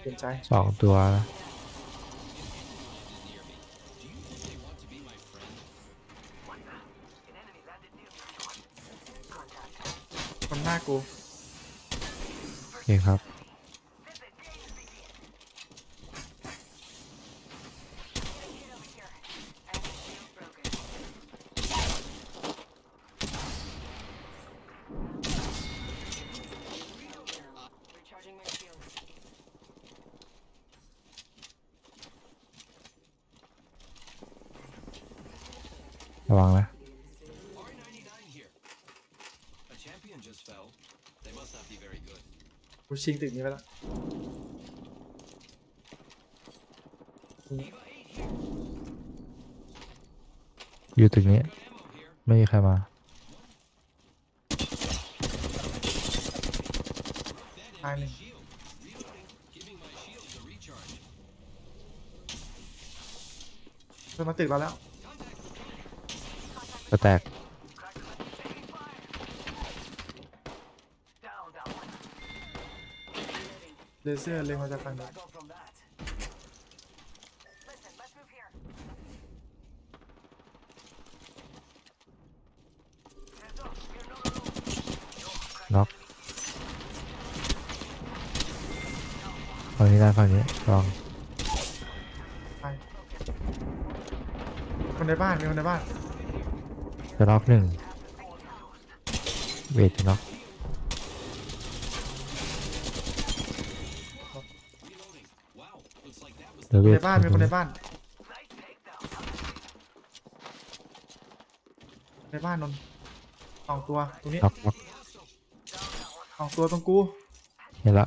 เปลี่ยนใจสองตัวนะมันหน้ากูโอเคครับ ระวังนะ R99 here. A champion just fell. They must not be very good. กูชิงตึกนี้ไปแล้ว Eva 8 here. อยู่ตึกนี้ Got ammo here. ไม่มีใครมา ตายหนึ่ง Shield. Reloading. Giving my shields a recharge. เพื่อนมาตึกเราแล้ว จะแตก เลเซอร์เล็งมาจากฝั่งนี้ Listen, let's move here. น็อกฝั่งนี้ได้ฝั่งนี้ลอง ไปคนในบ้านมีคนในบ้าน จะน็อกหนึ่งเวทจะน็อก Reloading. Wow. Looks like that was เดี๋ยวคเวนทในบ้านมีคนในบ้าน ในบ้านนนท์สองตัวตรงนี้น็อกน็อกสองตัวตรงกู เห็นละ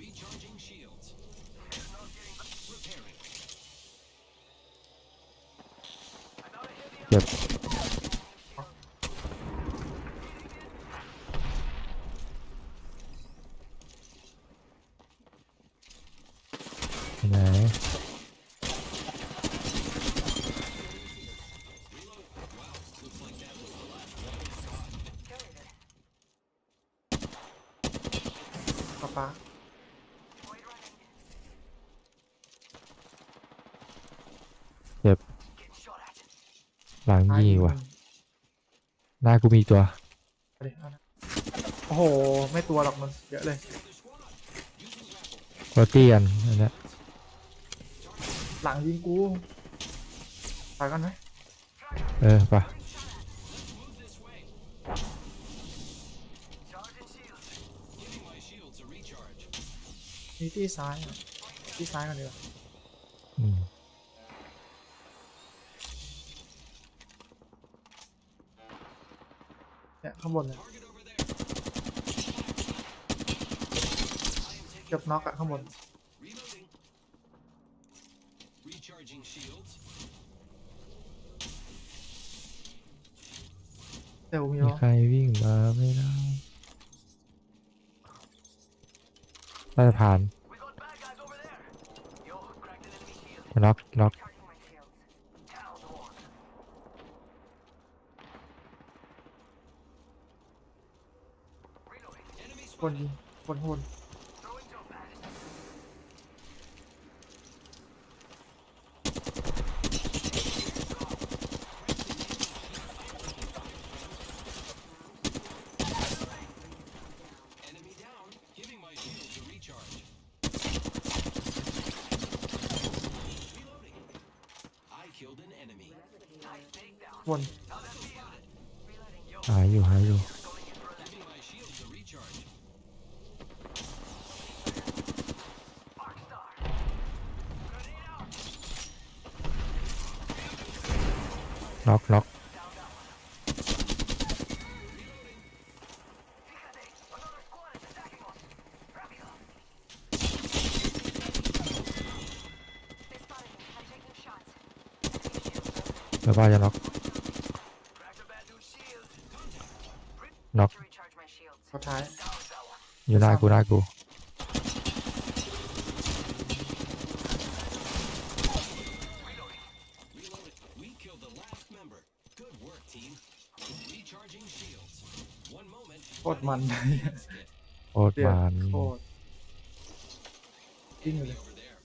recharging shields. Repairing. เจ็บ ไหนป๊าป๊าเจ็บหลังตายยี่อีกว่ะหนึ่งหน้ากูมีอีกตัว เอาดิเอานะโอ้โห ไม่ตัวหรอกมันเยอะเลย โรตี้กันอันเนี้ย หลังยิงกูตายกันไหมเออปะ Giving my shields a recharge. มีที่ซ้ายอะที่ซ้ายกันดีกว่าอืมเนี่ยข้างบนเนี่ยเกือบน็อกอะข้างบน Reloading. Recharging shields. เดี๋ยวมีมีวะใครวิ่งมาไม่ได้น่าจะผ่านน็อกน็อก Charging my shields. คนยิงคนโหน Enemy down. Giving my shields a recharge. Reloading. I killed an enemy. บ นหายอยู่หายอยู่ Giving my shields a recharge. น็อกน็อกแล้วก็จะน็อกน็อก To recharge my shields. เขาท้าย อยู่หน้ากูหน้ากู โคตรมันโคตรเดือดมันโคตรยิงอยู่เลย over there.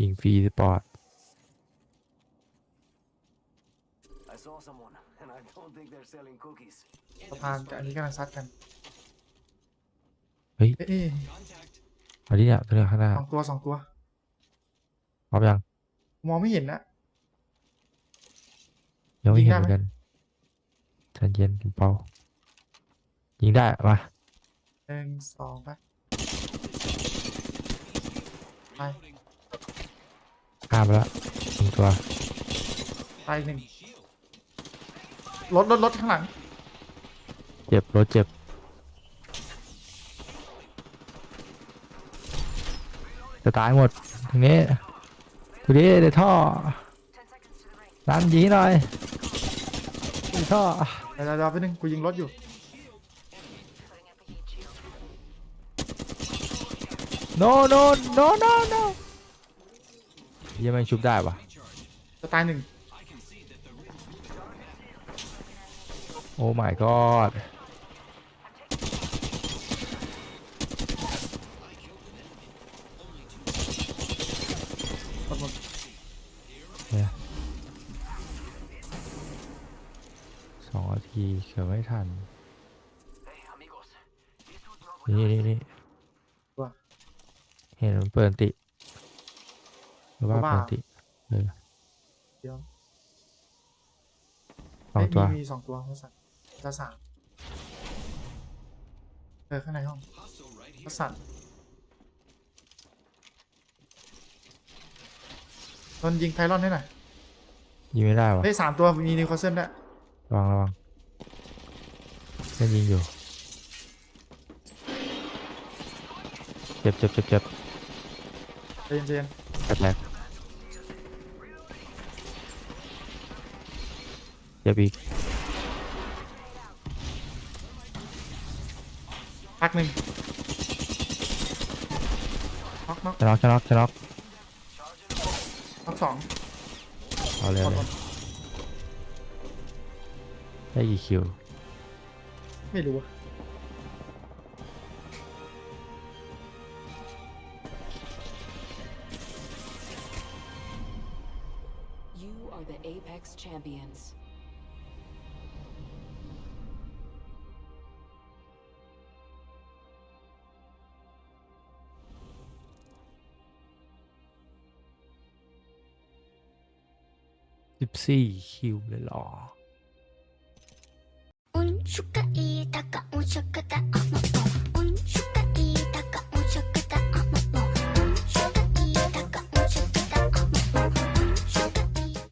ยิงฟรีสปอร์ต I saw someone, and I don't think they're selling cookies. สะพานกับอันนี้กำลังซัดกันเฮ้ยเอ๊ะเอ๊ะ Contact. เอาดิเนี่ยตัวเนี้ยข้างหน้าสองตัวสองตัวพร้อมยังมองไม่เห็นนะ ยังไม่ยิงเห็นได้เหไหมมือนกันใจเย็นเบายิงได้มาหนึ่งสองไปไป Reloading. ข้ามไปแล้วหนึ่งตัวตายอีกหนึ่ง Enemy shield. รถรถรถข้างหลัง เจ็บรถเจ็บจะตายหมดทีนี้ทีนี้ในท่อ Ten seconds to the ring. ร้านยิงหน่อยใน ท่อเดี๋ยวเดี๋ยวเดี๋ยวไปหนึ่งกูยิงรถอยู่ Putting up a heat shield. no no no no no ยังไม่ชุบได้ปะ Recharge. จะตายหนึ่ง I can see that the ring. โอ้ my god I killed an enemy. Only two. หมดหมด เนี่ยสองนา ทีเกือบไม่ทัน Hey, amigos. This would not นี่นี่นี่ตัวเห็นมันเปิดอันติหรือว่าตัวบ้าเปิดอันติเออเดี๋ยวสองเอ๊ะตัวมีมีสองตัวเขาสั่นจะสามเออข้างในห้อง Hostile right เขา here. สั่นโดนยิงไพลอนให้หน่อยยิงไม่ได้วะเฮ้ยสามตัวมีนิวคาสเซิลด้วยระวังระวัง เล่นยิงอยู่ เจ็บเจ็บเจ็บเจ็บใจเย็นใจเย็นแตกแตกเจ็บอีกพักหนึ่งน็อกน็อกจะน็อกจะน็อกจะน็อกน็อกสองเอาเลยหมเอาดเลหมยดได้กี่คิว ไม่รู้อะ You are the Apex champions. สิบสี่คิวเลยเหรอ 축하이다 가온 축하다 어머